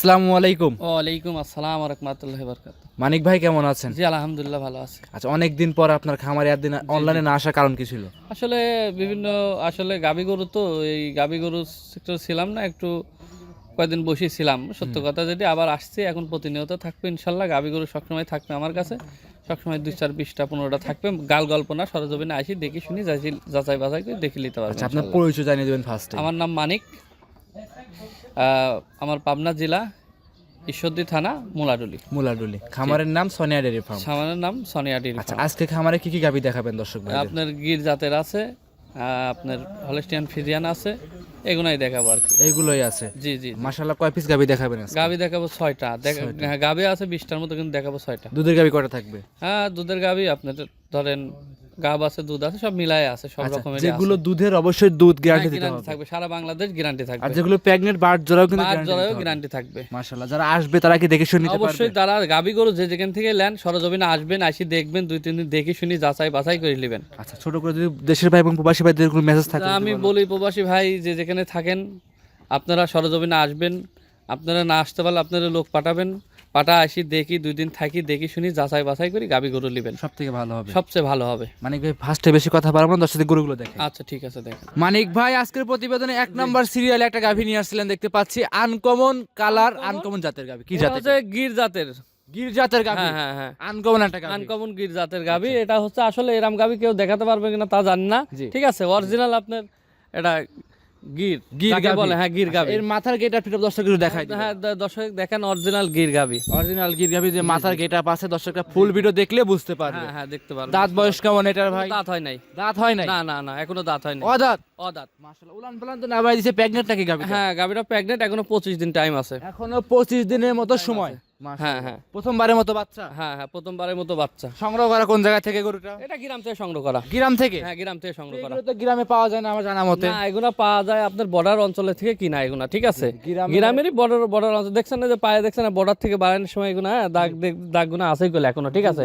আসসালামু আলাইকুম। ওয়ালাইকুম আসসালাম রহমতুল্লাহ বরকাত মানিক ভাই কেমন আছেন? জি আলহামদুলিল্লাহ ভালো আছে। আচ্ছা অনেক দিন পর আপনার খামারে একদিন অনলাইনে না আসার কারণ কি ছিল? আসলে বিভিন্ন আসলে গাবি গরু তো এই গাবি গরু সেক্টর ছিলাম না একটু কয়েকদিন বসেছিলাম সত্য কথা যেটি আবার আসছি এখন প্রতিনিয়ত থাকবে ইনশাল্লাহ। গাবি গরু সবসময় থাকবে আমার কাছে। সবসময় দুই চার বিশটা পনেরোটা থাকবে। গাল গল্প না সরজমিনে আসি দেখি শুনি যাচাই- বাছাই করে দেখে নিতে পারবে আচ্ছা আপনার পরিচয় জানিয়ে দেবেন ফার্স্টে আমার নাম মানিক। আহ, আমার পাবনা জেলা। ঈশ্বরদী থানা মোলাডুলি। মুলাডুলি। খামারের নাম সোনিয়া ডেয়ারি ফার্ম। সামানের নাম সোনিয়া ডেয়ারি আচ্ছা আজকে খামারে কি কি গাবি দেখাবেন দর্শক ভাই আপনার গির জাতের আছে আপনার হলেস্টিয়ান ফিজিয়ান আছে এগুলাই দেখাবো আর কি। এইগুলোই আছে। জি জি মাশাআল্লাহ কয় পিস গাবি দেখাবেন আজকে? গাবি দেখাবো ছয়টা। দেখা হ্যাঁ, গাবি আছে বিশটার মতো কিন্তু দেখাবো ছয়টা। দুধের গাবি কটা থাকবে? হ্যাঁ দুধের গাবি আপনার ধরেন গাব আছে দুধ আছে সব মিলাই আছে সব আচ্ছা, রকমের যেগুলো দুধের অবশ্যই দুধ গ্যারান্টি দিতে হবে। থাকবে সারা বাংলাদেশ গ্যারান্টি থাকবে। আর যেগুলো প্রেগনেন্ট বার্ড জোড়াও কিন্তু। গ্যারান্টি থাকবে। মাশাআল্লাহ যারা আসবে তারা কি দেখে শুনে নিতে পারবে? অবশ্যই তারা গাবি গরু যে যেখান থেকে নেন সরজমিনে আসবেন আসি দেখবেন দুই তিন দিন দেখে শুনি যাচাই বাছাই করে নেবেন। আচ্ছা ছোট করে যদি দেশের ভাই এবং প্রবাসী ভাইদের কোনো মেসেজ থাকে আমি বলি। প্রবাসী ভাই যে যেখানে থাকেন আপনারা সরজমিনে আসবেন আপনারা না আসতে পারলে আপনারা লোক পাঠাবেন। পাঠা আসি দেখি দুই দিন থাকি দেখি শুনি যাচাই বাছাই করি গাবি গরু নেবেন। সব থেকে ভালো হবে। সবচেয়ে ভালো হবে। মানিক ভাই ফার্স্টে বেশি কথা পারব না দর্শকদের গরুগুলো দেখে। আচ্ছা ঠিক আছে দেখেন। মানিক ভাই আজকের প্রতিবেদনে এক নম্বর সিরিয়ালে একটা গাভী নিয়ে আসছিলেন দেখতে পাচ্ছি। আনকমন কালার আনকমন জাতের গাভী। কি জাতের হচ্ছে গির জাতের। গির জাতের গাভী? হ্যাঁ হ্যাঁ হ্যাঁ। আনকমন একটা গাভী। আনকমন গির জাতের গাবি এটা হচ্ছে আসলে এরাম গাবি কেউ দেখাতে পারবে কিনা তা জানি না। ঠিক আছে অরিজিনাল আপনার এটা গির। গির বলে হ্যাঁ গির গাবি। এর মাথার গেট দেখাই হ্যাঁ দর্শক দেখেন অরিজিনাল গির গাবি। অরিজিনাল গির গাভী যে মাথার গেট আপ আছে দর্শকরা ফুল ভিডিও দেখলে বুঝতে পারবে। হ্যাঁ হ্যাঁ দেখতে পারবেন দাঁত বয়স কেমন এটার ভাই? দাঁত হয় নাই। দাঁত হয় নাই? না না না এখনও দাঁত হয় নাই। অদাঁত? অদাঁত। মাশাআল্লাহ উলান পালান তো না ভাই দিছে প্রেগনেন্ট নাকি গাভী হ্যাঁ গাবিটা প্রেগনেন্ট এখনও পঁচিশ দিন টাইম আছে। এখনও 25 দিনের মতো সময়। হ্যাঁ হ্যাঁ। প্রথমবারের মতো বাচ্চা? হ্যাঁ হ্যাঁ প্রথমবারের মতো বাচ্চা। সংগ্রহ করা কোন জায়গা থেকে গরুটা? এটা গ্রাম থেকে সংগ্রহ করা। গ্রাম থেকে? হ্যাঁ গ্রাম থেকে সংগ্রহ করা। এগুলো তো গ্রামে পাওয়া যায় না আমার জানা মতে। না এগুলা পাওয়া যায় আপনার বর্ডার অঞ্চলে থেকে কিনা এগুলা ঠিক আছে? গ্রামেরই বর্ডার বর্ডার অঞ্চল দেখছেন না যে পায়ে দেখছেন না বর্ডার থেকে বাড়ানোর সময় এগুলো হ্যাঁ দাগ দাগগুলো আছেই গেলে এখনও ঠিক আছে?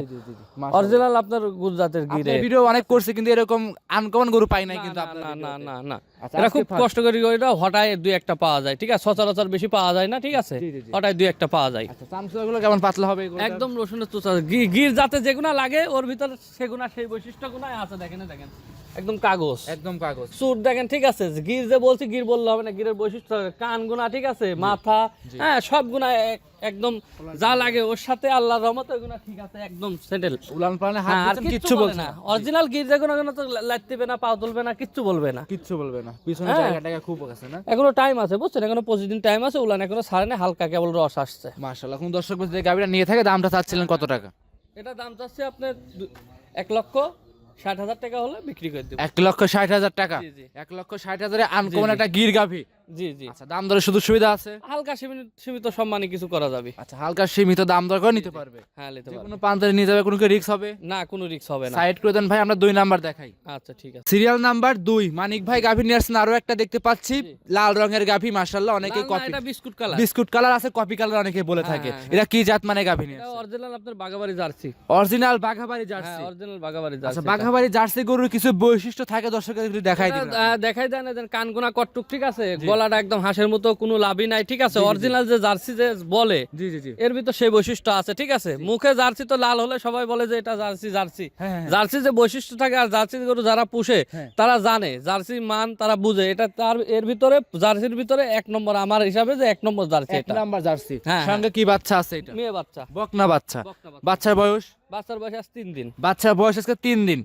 অরিজিনাল আপনার গুজরাটের গিরে। ভিডিও অনেক করছে কিন্তু এরকম আনকমন গরু পাই নাই কিন্তু না, আপনার না না না। এটা খুব কষ্ট করে এটা হঠাৎ দুই একটা পাওয়া যায় ঠিক আছে? সচরাচর বেশি পাওয়া যায় না ঠিক আছে। হঠাৎ দুই একটা পাওয়া যায়। আচ্ছা চামচুয়াগুলো কেমন পাতলা হবে একদম রসুনের চোচা। গির যাতে যেগুনা লাগে ওর ভিতরে সেগুনা সেই বৈশিষ্ট্য গুনাই আছে দেখেন দেখেন। একদম কাগজ। একদম কাগজ। চুট দেখেন ঠিক আছে গির যে বলছি গির বললে হবে না গিরের বৈশিষ্ট্য কান গুনা ঠিক আছে মাথা হ্যাঁ সব এক- একদম যা লাগে ওর সাথে আল্লাহর রহমত ওইগুনা ঠিক আছে একদম সেটেল উলান পালানে হাত হ্যাঁ, আর কিচ্ছু কিচ্ছু বলে বলছে না। অরিজিনাল গির যেগুলো ওগুলো তো লাইতে না পাও তুলবে না কিচ্ছু বলবে না। কিচ্ছু বলবে না। পিছনে হ্যাঁ। জায়গাটাকে খুব আছে না? এখনও টাইম আছে বুঝছেন? এখনও পঁচিশ দিন টাইম আছে উলান এখনও ছাড়ে না হালকা কেবল রস আসছে। মাশাআল্লাহ কোন দর্শক বলতে গাড়িটা নিয়ে থাকে দামটা চাচ্ছিলেন কত টাকা? এটা দাম চাচ্ছে আপনার এক লক্ষ ষাট হাজার টাকা হলে বিক্রি করে দেবো। এক লক্ষ ষাট হাজার টাকা। এক লক্ষ ষাট হাজারে আনকমন একটা গির গাভী। জি জি। আচ্ছা দাম দরে শুধু সুবিধা আছে? হালকা সীমিত সীমিত সম্মানে কিছু করা যাবে। আচ্ছা হালকা সীমিত দাম দর করে নিতে পারবে? হ্যাঁ নিতে পারবে। কোনো প্রান্তে নিয়ে যাবে কোনো হবে? না কোনো রিস্ক হবে না। সাইড করে দেন ভাই আমরা দুই নাম্বার দেখাই। আচ্ছা ঠিক আছে। সিরিয়াল নাম্বার দুই মানিক ভাই গাভী নিয়ে আসছেন আরও একটা দেখতে পাচ্ছি। লাল রঙের গাভী অনেকে কপি এটা বিস্কুট কালার বিস্কুট কালার আছে কপি কালার অনেকে বলে হ্যাঁ, থাকে। হ্যাঁ, এটা কি জাত মানে গাভী নিয়ে অরিজিনাল আপনার বাগাবাড়ি জার্সি। অরিজিনাল বাঘাবাড়ি হ্যাঁ জার্সি অরিজিনাল বাগাবাড়ি আচ্ছা বাঘাবাড়ি জার্সি গরুর কিছু বৈশিষ্ট্য থাকে দর্শকের একটু দেখাই দিন দেখাই দেন কানগুনা কটটুক ঠিক আছে? গলাটা একদম হাঁসের মতো কোনো লাভই নাই ঠিক আছে? অরিজিনাল যে জার্সি যে বলে জি জি জি। এর ভিতর সেই বৈশিষ্ট্য আছে ঠিক আছে? মুখে জার্সি তো লাল হলে সবাই বলে যে এটা জার্সি জার্সি। হ্যাঁ, হ্যাঁ। জার্সি যে বৈশিষ্ট্য থাকে আর জার্সি গরু যারা পুষে হ্যাঁ। তারা জানে জার্সি মান তারা বুঝে। এটা তার এর ভিতরে জার্সির ভিতরে এক নম্বর আমার হিসাবে যে এক নম্বর জার্সি এক এটা। Number jersey. হ্যাঁ, সঙ্গে কি বাচ্চা আছে এটা? মেয়ে বাচ্চা। বকনা বাচ্চা। বাচ্চার বয়স? বাচ্চার বয়স আজ তিন দিন। বাচ্চার বয়স আজকে তিন দিন।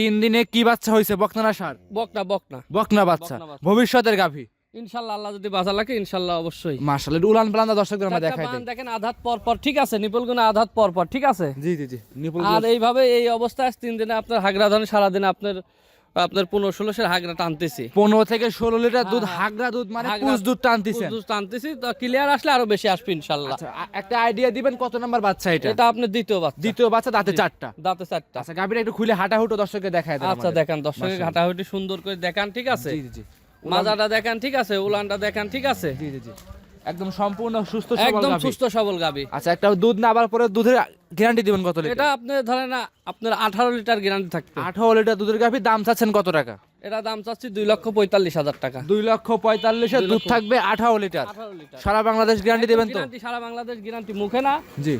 তিন দিনে কি বাচ্চা হয়েছে? বকনা না সার? বকনা বকনা। বকনা বাচ্চা। বকনা বাচ্চা। ভবিষ্যতের গাভী। ইনশাল্লাহ আল্লাহ যদি বাঁচা লাগে ইনশাল্লাহ অবশ্যই। মাশাআল্লাহ উলান পালান দর্শকদের আমরা দেখাই দিই। দেখেন আধাত পর পর ঠিক আছে নিপলগুনা আধাত পর পর ঠিক আছে? জি জি জি নিপুল আর এইভাবে এই অবস্থায় তিন দিনে আপনার হাগরা ধরেন সারাদিনে আপনার আপনার পনেরো ষোলোশের হাগরা টানতেছি। পনেরো থেকে ষোলো লিটার দুধ হাগরা দুধ মানে পুষ দুধ টানতেছেন। দুধ টানতেছি তো ক্লিয়ার আসলে আরও বেশি আসবে ইনশাল্লাহ। আচ্ছা একটা আইডিয়া দিবেন কত নাম্বার বাচ্চা এটা? এটা আপনার দ্বিতীয় বাচ্চা। দ্বিতীয় বাচ্চা দাঁতে চারটা। দাঁতে চারটা। আচ্ছা একটু খুলে হাঁটা হুটো দর্শককে দেখায় আচ্ছা। দেখান সুন্দর করে দেখান ঠিক আছে? জি জি জি। মাজাটা দেখেন ঠিক আছে? উলানটা দেখেন ঠিক আছে? জি জি জি। একদম সম্পূর্ণ সুস্থ সবল একদম সুস্থ সবল গাবি আচ্ছা একটা দুধ না আবার পরে দুধের গ্যারান্টি দিবেন কত লিটার? এটা আপনি ধরেন না আপনার আঠারো লিটার গ্যারান্টি থাকবে। আঠারো লিটার দুধের গাবি দাম চাচ্ছেন কত টাকা? এটা দাম চাচ্ছি দুই লক্ষ পঁয়তাল্লিশ হাজার টাকা। দুই লক্ষ দুধ থাকবে আঠারো লিটার। সারা বাংলাদেশ গ্যারান্টি দেবেন তো? সারা বাংলাদেশ গ্যারান্টি মুখে না।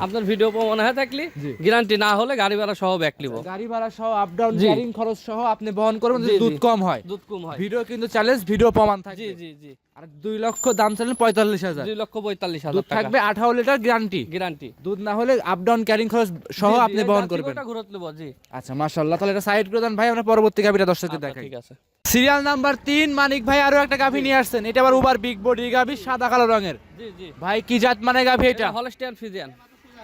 আপনার ভিডিও মনে হয়ে থাকলি? গ্যারান্টি না হলে গাড়ি ভাড়া সহ ব্যাক নিব। গাড়ি ভাড়া সহ আপ ডাউন ক্যারিং খরচ সহ আপনি বহন করবেন যদি। দুধ কম হয়। দুধ কম হয়। ভিডিও কিন্তু চ্যালেঞ্জ ভিডিও প্রমাণ জি জি জি। আর দুই লক্ষ দাম চাইলেন পঁয়তাল্লিশ হাজার। দুই লক্ষ পঁয়তাল্লিশ হাজার থাকবে আঠারো লিটার গ্যারান্টি গ্যারান্টি দুধ না হলে আপ ডাউন ক্যারিং খরচ সহ আপনি বহন করবেন। জি। আচ্ছা মাশাআল্লাহ তাহলে এটা সাইড করে দেন ভাই আমরা পরবর্তী গাভিটা দর্শকদের আচ্ছা, দেখাই। ঠিক আছে। সিরিয়াল নাম্বার তিন মানিক ভাই আরও একটা গাভি নিয়ে আসছেন। এটা আবার উবার বিগ বডি গাভি সাদা কালো রঙের। জি জি। ভাই কি জাত মানে গাভি এটা হলস্টিয়ান ফিজিয়ান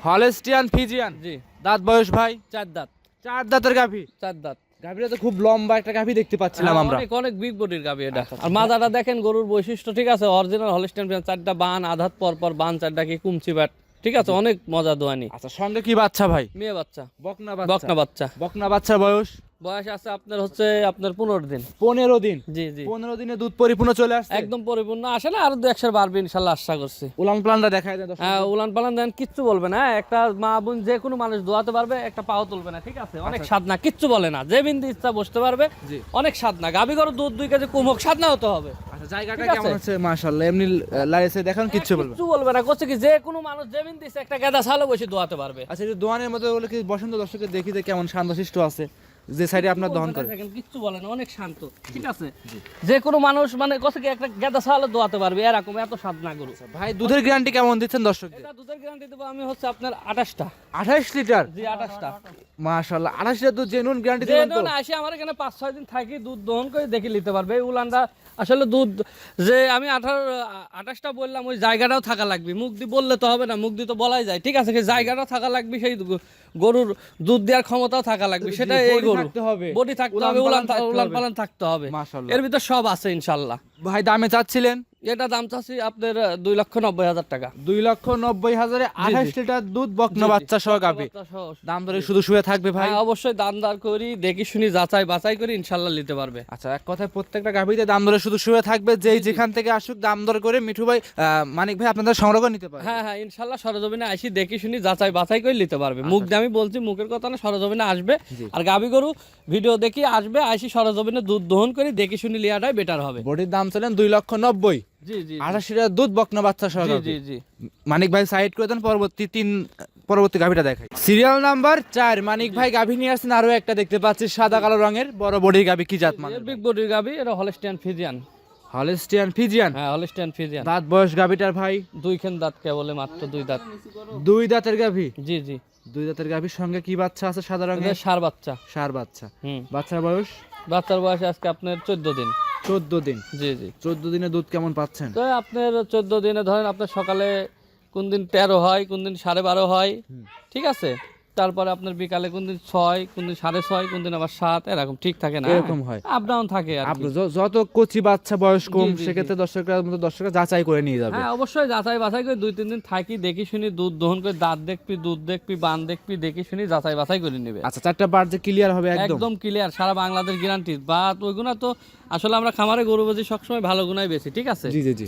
হলেস্টিয়ান ফিজিয়ান জি। দাঁত বয়স ভাই? চার দাঁত। চার দাঁতের গাভি। চার দাঁত। গাভিটা তো খুব লম্বা একটা গাভী দেখতে পাচ্ছিলাম আমরা। অনেক অনেক বিগ বডির গাভী এটা। আর মাজাটা দেখেন গরুর বৈশিষ্ট্য ঠিক আছে? অরিজিনাল হলস্টিয়ান ফিজিয়ান চারটা বান আধাত পর পর বান চারটা কি কুমচি ব্যাট ঠিক আছে? অনেক মজা দোয়ানি। আচ্ছা সঙ্গে কি বাচ্চা ভাই? মেয়ে বাচ্চা। বকনা বকনা বাচ্চা। বকনা বাচ্চার বয়স? বয়স আছে আপনার হচ্ছে আপনার পনেরো দিন। পনেরো দিন? জি জি। পনেরো দিনে দুধ পরিপূর্ণ চলে আসছে? একদম পরিপূর্ণ। আসে না আরও দু একশো বাড়বে ইনশাল্লাহ আশা করছি। উলান প্লানটা দেখায় দেন হ্যাঁ উলান পালান দেন কিচ্ছু বলবে না হ্যাঁ, একটা মা বোন যে কোনো মানুষ দোয়াতে পারবে একটা পাও তুলবে না ঠিক আছে? অনেক স্বাদ না কিচ্ছু বলে না। যে বিন্দু ইচ্ছা বসতে পারবে অনেক স্বাদ না। গাবি গরু দুধ দুই কেজি কম হোক স্বাদ না হতে হবে। আচ্ছা জায়গাটা ঠিক আছে। কেমন হচ্ছে? মাশাআল্লাহ এমনি লাইসে দেখান কিচ্ছু বলবেন কিচ্ছু বলবে না। করছে কি যে কোনো মানুষ একটা গেদা ছালো বসে দোয়াতে পারবে। আচ্ছা দোয়ানের মধ্যে বলে কি বসন্ত দর্শকের দেখি যে কেমন শান্তশিষ্ট আছে। যে সাইডে আপনার দহন করে। দেখেন কিচ্ছু বলে না অনেক শান্ত ঠিক আছে? যে কোনো মানুষ মানে কছে কি একটা গেদা দোয়াতে পারবে এরকম এত স্বাদ না গরু। ভাই দুধের গ্যারান্টি কেমন দিচ্ছেন দর্শকদের এটা দুধের গ্যারান্টি দেবো আমি হচ্ছে আপনার আঠাশটা। আঠাশ লিটার? জি মাশাআল্লাহ লিটার দুধ জেনুইন গ্যারান্টি দেবেন তো? আসে আমার এখানে পাঁচ ছয় দিন থাকি দুধ দহন করে দেখে নিতে পারবে। এই উলানটা আসলে দুধ যে আমি আঠারো আঠাশটা বললাম ওই জায়গাটাও থাকা লাগবে। মুখ দিয়ে বললে তো হবে না মুখ দিয়ে তো বলাই যায়। ঠিক আছে সেই জায়গাটাও থাকা লাগবে সেই গরুর দুধ দেওয়ার ক্ষমতাও থাকা লাগবে সেটা এই গরু বডি থাকতে হবে উলান পালান থাকতে হবে। এর ভিতর সব আছে ইনশাল্লাহ ভাই দামে চাচ্ছিলেন? এটা দাম চাচ্ছি আপনার দুই লক্ষ নব্বই হাজার টাকা। দুই লক্ষ নব্বই হাজারে আঠাশ লিটার দুধ বকনা বাচ্চা সহ গাবে দাম দরে শুধু শুয়ে থাকবে ভাই। হ্যাঁ অবশ্যই দাম দার করি দেখি শুনি যাচাই বাছাই করি ইনশাল্লাহ নিতে পারবে। আচ্ছা এক কথায় প্রত্যেকটা গাভিতে দাম দরে শুধু শুয়ে থাকবে যেই যেখান থেকে আসুক দাম দর করে মিঠু ভাই মানিক ভাই আপনাদের সংগ্রহ নিতে পারবে। হ্যাঁ হ্যাঁ ইনশাল্লাহ সরজমিনে আসি দেখি শুনি যাচাই বাছাই করে নিতে পারবে। মুখ দিয়ে আমি বলছি মুখের কথা না সরজমিনে আসবে। আর গাবি গরু ভিডিও দেখি আসবে আসি সরজমিনে দুধ দহন করে দেখি শুনি লিয়াটাই বেটার হবে। বডির দাম ছিলেন দুই লক্ষ নব্বই। জি জি আঠাশ লিটার দুধ বকনা বাচ্চা সহ জি জি জি। মানিক ভাই সাইড করে দেন পরবর্তী তিন পরবর্তী গাভিটা দেখাই। সিরিয়াল নাম্বার চার মানিক ভাই গাভী নিয়ে আসছেন আরও একটা দেখতে পাচ্ছি সাদা কালো রঙের। বড় বডির গাভী কি জাত মানে বিগ বডির গাবি এটা হলস্টিয়ান ফিজিয়ান হলেস্টিয়ান ফিজিয়ান হ্যাঁ হলস্টিয়ান ফিজিয়ান দাঁত বয়স গাভীটার ভাই? দুই দাঁত কেবলে মাত্র দুই দাঁত। দুই দাঁতের গাভী? জি জি। দুই দাঁতের গাভীর সঙ্গে কি বাচ্চা আছে সাদা রঙের? সার বাচ্চা। সার বাচ্চা। বাচ্চার বয়স? বাচ্চার বয়স আজকে আপনার চোদ্দ দিন। চোদ্দ দিন? জি জি। চোদ্দ দিনে দুধ কেমন পাচ্ছেন? তো আপনার চোদ্দ দিনে ধরেন আপনার সকালে কোন দিন তেরো হয় কোন দিন সাড়ে বারো হয় ঠিক আছে? তারপরে আপনার বিকালে কোন দিন ছয় কোন দিন সাড়ে ছয় কোন দিন আবার সাত এরকম ঠিক থাকে না। এরকম হয়। আপ ডাউন থাকে আপনি যত কচি বাচ্চা বয়স কম সেক্ষেত্রে দর্শকরা মতো দর্শকরা যাচাই করে নিয়ে যাবে। হ্যাঁ অবশ্যই যাচাই বাছাই করে দুই তিন দিন থাকি দেখি শুনি দুধ দহন করে দাঁত দেখবি দুধ দেখবি বান দেখবি দেখি শুনি যাচাই বাছাই করে নিবে। আচ্ছা চারটা বার যে ক্লিয়ার হবে একদম। ক্লিয়ার সারা বাংলাদেশ গ্যারান্টি বা ওইগুনা তো আসলে আমরা খামারে গরু বেশি সবসময় ভালো গুনাই বেশি ঠিক আছে? জি জি জি।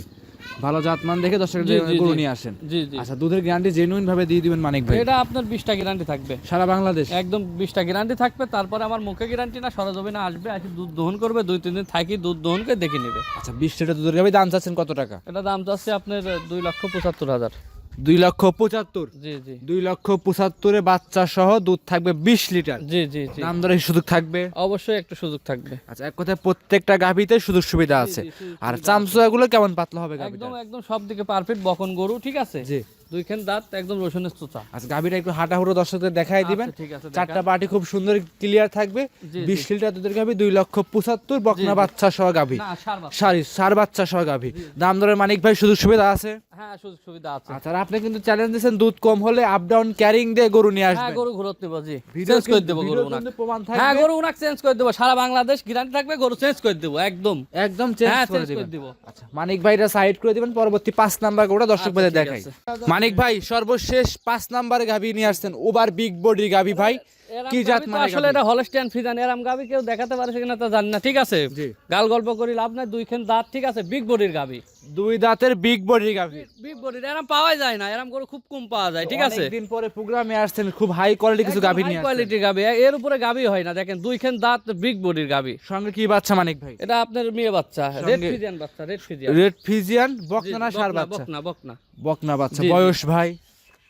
ভালো জাতমান দেখে দর্শকরা জি, জি, গরু নিয়ে আসেন। জি জি। আচ্ছা দুধের গ্যারান্টি জেনুইন ভাবে দিয়ে দিবেন মানিক ভাই। এটা আপনার বিশটা গ্যারান্টি থাকবে। সারা বাংলাদেশ? একদম বিশটা গ্যারান্টি থাকবে তারপরে আমার মুখে গ্যারান্টি না সরজমিনে আসবে আসি দুধ দহন করবে দুই তিন দিন থাকি দুধ দহন করে দেখে নেবে। আচ্ছা বিশ লিটার দুধের গাভী দাম চাচ্ছেন কত টাকা? এটা দাম চাচ্ছে আপনার দুই লক্ষ পঁচাত্তর হাজার। দুই লক্ষ পঁচাত্তর। জি জি। দুই লক্ষ পঁচাত্তরে বাচ্চা সহ দুধ থাকবে বিশ লিটার। জি জি জি। দাম দরে সুযোগ থাকবে? অবশ্যই একটা সুযোগ থাকবে। আচ্ছা এক কথায় প্রত্যেকটা গাভীতে সুযোগ সুবিধা আছে। আর চামচুয়া গুলো কেমন পাতলা হবে একদম একদম সব দিকে পারফেক্ট বকন গরু ঠিক আছে? জি। দুইখান দাঁত একদম রসুনের চোচা আচ্ছা গাভীটা একটু হাঁটাহুড়ো দর্শকদের দেখাই দিবেন। আচ্ছা, ঠিক আছে চারটা পার্টি খুব সুন্দর ক্লিয়ার থাকবে। বিশ লিটার দুধের গাভী দুই লক্ষ পঁচাত্তর বকনা বাচ্চা সহ গাভী। সার। সারি সার বাচ্চা সহ গাভী। দাম দরে মানিক ভাই সুযোগ সুবিধা আছে? হ্যাঁ সুযোগ সুবিধা আছে। আচ্ছা আপনি কিন্তু চ্যালেঞ্জ দিয়েছেন দুধ কম হলে আপ ডাউন ক্যারিং দিয়ে গরু নিয়ে হ্যাঁ আসবেন। গরু ঘুরত নেব জি। চেঞ্জ করে দেবো গরু উনাক প্রমাণ হ্যাঁ গরু উনাক চেঞ্জ করে দেবো। সারা বাংলাদেশ গ্যারান্টি থাকবে গরু চেঞ্জ করে দেবো একদম। একদম চেঞ্জ হ্যাঁ করে দেবো। আচ্ছা মানিক ভাইটা সাইড করে দিবেন পরবর্তী পাঁচ নাম্বার গরুটা দর্শক ভাইদের আচ্ছা, দেখাই। আছে। মানিক ভাই সর্বশেষ পাঁচ নাম্বার গাভী নিয়ে আসছেন ওবার বিগ বডি গাভী ভাই। কি জাত মানে আসলে এটা হলস্টিয়ান এরাম গাবি কেউ দেখাতে পারছে কিনা তা জানি না ঠিক আছে? গাল গল্প করি লাভ নাই দুইখান দাঁত ঠিক আছে? বিগ বডির গাবি। দুই দাঁতের বিগ বডি গাভি বিগ বডির এরম পাওয়াই যায় না এরম খুব কম পাওয়া যায় ঠিক আছে? দিন পরে প্রোগ্রামে আসছেন খুব হাই কোয়ালিটি কিছু গাভি নিয়ে। কোয়ালিটির গাবি এর উপরে গাবি হয় না দেখেন দুইখান দাঁত বিগ বডির গাবি। সঙ্গে কি বাচ্চা মানিক ভাই? এটা আপনার মেয়ে বাচ্চা রেড ফিজিয়ান বাচ্চা রেড ফিজিয়ান রেড ফিজিয়ান বকনা না সার বাচ্চা? বকনা বকনা। বকনা বাচ্চা। বয়স ভাই।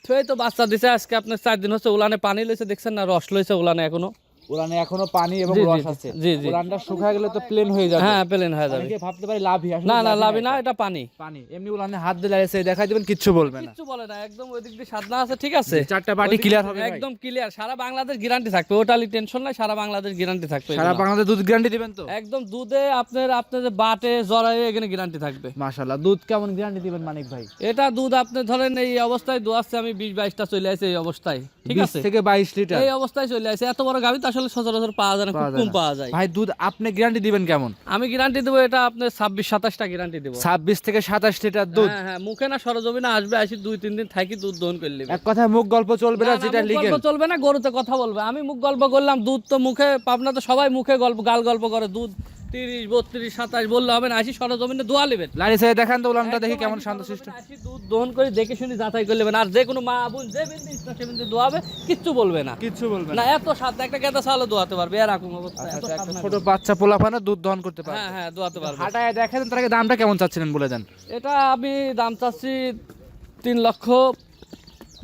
তো এই তো বাচ্চা দিছে, আজকে আপনার চার দিন হচ্ছে উলানে পানি লইছে, দেখছেন না, রস লইছে উলানে এখনও। উলানে এখনও পানি এবং রস আছে। জি, জি। শুকায় গেলে তো প্লেন হয়ে যাবে। হ্যাঁ প্লেন হয়ে যাবে। অনেকে ভাবতে পারে লাভই আসলে না না লাভই না এটা পানি। পানি। এমনি উলানে হাত দিলে এসে দেখাই দিবেন কিচ্ছু বলবে না। কিচ্ছু বলে না একদম ওই দিক দিয়ে সাধনা আছে ঠিক আছে। চারটা পার্টি ক্লিয়ার হবে একদম ক্লিয়ার সারা বাংলাদেশ গ্যারান্টি থাকবে ওটালি টেনশন নাই সারা বাংলাদেশ গ্যারান্টি থাকবে সারা বাংলাদেশ দুধ গ্যারান্টি দিবেন তো? একদম দুধে আপনার আপনার যে বাটে জরায়ে এখানে গ্যারান্টি থাকবে। মাশাআল্লাহ দুধ কেমন গ্যারান্টি দিবেন মানিক ভাই? এটা দুধ আপনি ধরেন এই অবস্থায় দোয়াচ্ছে আমি বিশ বাইশটা চলে আসে এই অবস্থায় ঠিক আছে? থেকে 22 লিটার। এই অবস্থায় চলে আসে এত বড় তো আসলে সচরাচর পাওয়া যায় না খুব কম পাওয়া যায়। ভাই দুধ আপনি গ্যারান্টি দিবেন কেমন? আমি গ্যারান্টি দেবো এটা আপনার ছাব্বিশ সাতাশটা গ্যারান্টি দেবো। 26 থেকে 27 লিটার দুধ। হ্যাঁ হ্যাঁ মুখে না সরজমিনে আসবে আসি দুই তিন দিন থাকি দুধ দহন করে নেবে। এক কথা মুখ গল্প চলবে না না, না, যেটা লিখে গল্প চলবে না গরুতে কথা বলবে। আমি মুখ গল্প করলাম দুধ তো মুখে পাবনা তো সবাই মুখে গল্প গাল গল্প করে দুধ তিরিশ বত্রিশ সাতাশ বললে হবে না আসি সরজমিনে দোয়া নেবেন। লারি সাহেব দেখান তো উলানটা দেখি কেমন আসি শান্তশিষ্ট। সরজমিনে দুধ দহন করে দেখে শুনে যাচাই করে নেবেন আর যে কোনো মা বোন যে বিন্দু ইচ্ছা সে বিন্দু দোয়াবে কিচ্ছু বলবে না। কিচ্ছু বলবে না। এত স্বাদ একটা গেদা চালও দোয়াতে পারবে এরকম অবস্থা এত আচ্ছা, একটা ছোট বাচ্চা পোলাপানা দুধ দহন করতে পারে হ্যাঁ হ্যাঁ দোয়াতে পারবে। হাঁটায় দেখেন তার আগে দামটা কেমন চাচ্ছিলেন বলে দেন। এটা আমি দাম চাচ্ছি তিন লক্ষ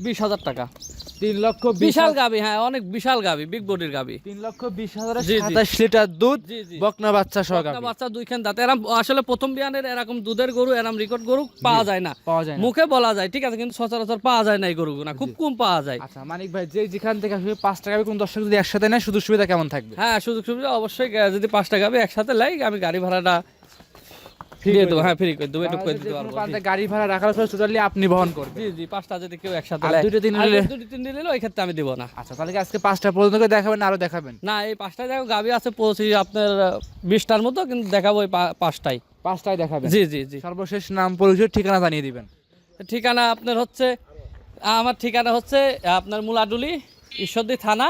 বিশ হাজার টাকা। তিন লক্ষ বিশাল গাবি হ্যাঁ অনেক বিশাল গাবি বিগ বডির গাবি। তিন লক্ষ বিশ হাজার। সাতাশ লিটার দুধ বকনা বাচ্চা সহ বাচ্চা দুইখান দাঁত। এরম আসলে প্রথম বিয়ানের এরকম দুধের গরু এরম রেকর্ড গরু পাওয়া যায় না। পাওয়া যায় মুখে বলা যায় ঠিক আছে কিন্তু সচরাচর পাওয়া যায় না এই গরুগুলো খুব কম পাওয়া যায়। আচ্ছা মানিক ভাই যে যেখান থেকে আসবে পাঁচ টাকা কোন দর্শক যদি একসাথে নেয় সুযোগ সুবিধা কেমন থাকবে? হ্যাঁ সুযোগ সুবিধা অবশ্যই যদি পাঁচটা গাবি একসাথে লাই আমি গাড়ি ভাড়াটা দিয়ে দেবো হ্যাঁ ফ্রি করে দেবো একটু করে দিতে পারব গাড়ি ভাড়া রাখার খরচ টোটালি আপনি বহন করবেন। জি জি পাঁচটা যদি কেউ একসাথে দুটো তিনটে নিলে? দুটো তিনটে নিলে ওই ক্ষেত্রে আমি দেবো না। আচ্ছা তাহলে আজকে পাঁচটা পর্যন্ত করে দেখাবেন আরও দেখাবেন? না এই পাঁচটা জায়গায় গাবি আছে পৌঁছে আপনার বিশটার মতো কিন্তু দেখাবো ওই পাঁচটাই পাঁচটায় দেখাবেন? জি জি জি। সর্বশেষ নাম পরিচয় ঠিকানা জানিয়ে দিবেন। ঠিকানা আপনার হচ্ছে আমার ঠিকানা হচ্ছে আপনার মুলাডুলি ঈশ্বরদী থানা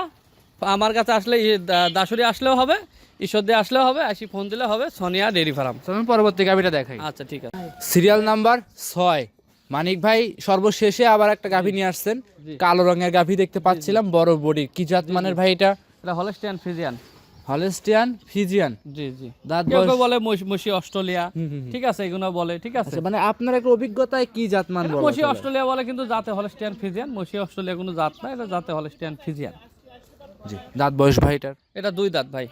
আমার কাছে আসলে দাসুরি আসলেও হবে ঈশ্বরদী আসলেও হবে আসি ফোন দিলে হবে সোনিয়া ডেরি ফার্ম। পরবর্তী গাভিটা দেখাই। আচ্ছা ঠিক আছে। সিরিয়াল নাম্বার ছয়। মানিক ভাই সর্বশেষে আবার একটা গাভি নিয়ে আসছেন। কালো রঙের গাভি দেখতে পাচ্ছিলাম বড় বডি। কি জাত মানের ভাই এটা? এটা হলস্টিয়ান ফিজিয়ান। Holstein Friesian. জি জি। দাঁত বয়স- বলে মসি- মসি অস্ট্রেলিয়া। ঠিক আছে এগুলো বলে ঠিক আছে। আচ্ছা মানে আপনার একটা অভিজ্ঞতায় কি জাত মান বলা মসি অস্ট্রেলিয়া বলে কিন্তু জাতে হলস্টিয়ান ফিজিয়ান মসি অস্ট্রেলিয়া কোনো জাত না এটা জাতে হলস্টিয়ান ফিজিয়ান। জি। দাঁত বয়স ভাইটার এটা দুই দাঁত ভাই।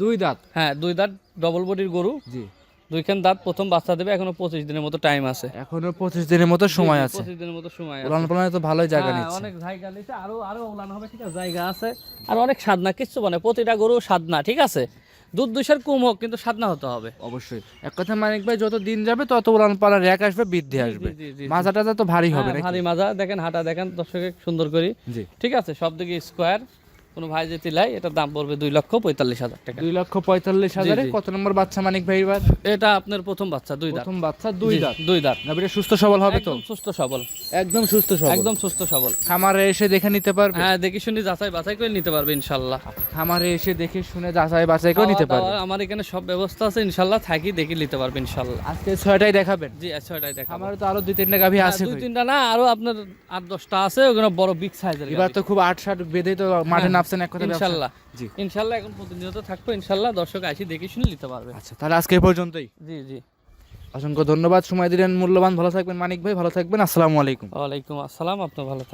দুই দাঁত? হ্যাঁ দুই দাঁত ডবল বডির গরু। জি। দুইখান দাঁত প্রথম বাচ্চা দেবে এখনও পঁচিশ দিনের মতো টাইম আছে। এখনও পঁচিশ দিনের মতো সময় আছে। পঁচিশ দিনের মতো সময় আছে। উলান পালানে তো ভালোই জায়গা হ্যাঁ, নিচ্ছে। অনেক জায়গা নিচ্ছে আরও আরও উলান হবে ঠিক আছে জায়গা আছে। আর অনেক সাধনা কিচ্ছু মানে প্রতিটা গরু সাধনা ঠিক আছে? দুধ দুইশের কম হোক কিন্তু সাধনা হতে হবে। অবশ্যই। এক কথা মানিক ভাই যত দিন যাবে তত উলান পালার র্যাক আসবে বৃদ্ধি আসবে। জি, জি, জি। মাজা টাজা তো ভারী হবে হ্যাঁ, নাকি? ভারী মাজা দেখেন হাঁটা দেখেন দর্শকে সুন্দর করি। জি। ঠিক আছে সব দিকে স্কোয়ার কোনো ভাই যদি লাই এটার দাম পড়বে দুই লক্ষ পঁয়তাল্লিশ হাজার টাকা। দুই লক্ষ পঁয়তাল্লিশ হাজারে কত নম্বর বাচ্চা মানিক ভাই এবার? এটা আপনার প্রথম বাচ্চা দুই প্রথম বাচ্চা দুই দাঁত। দুই দাঁত। নাবিটা সুস্থ সবল হবে তো? সুস্থ সবল। একদম সুস্থ সবল। একদম সুস্থ সবল। খামারে এসে দেখে নিতে পারবে? হ্যাঁ দেখি শুনি যাচাই বাছাই করে নিতে পারবে ইনশাল্লাহ। খামারে এসে দেখে শুনে যাচাই বাছাই করে নিতে পারবে। আমার এখানে সব ব্যবস্থা আছে ইনশাল্লাহ থাকি দেখি নিতে পারবে ইনশাল্লাহ। আজকে ছয়টাই দেখাবেন? জি আচ্ছা ওটাই দেখা খামারে তো আরও দুই তিনটা গাভি আছে দুই তিনটা না আরও আপনার আট দশটা আছে ওগুলো বড় বিগ সাইজের এবার তো খুব আট ষাট বেঁধে তো মাঠে হ্যাঁ, নামছেন এক কথা ইনশাল্লাহ। জি। ইনশাল্লাহ এখন প্রতিনিয়ত থাকব ইনশাল্লাহ দর্শক আসি দেখে শুনে নিতে পারবে। আচ্ছা তাহলে আজকে পর্যন্তই। জি জি। অসংখ্য ধন্যবাদ সময় দিলেন মূল্যবান ভালো থাকবেন মানিক ভাই ভালো থাকবেন আসসালামু আলাইকুম। ওয়ালাইকুম আসসালাম আপনি ভালো থাকবেন।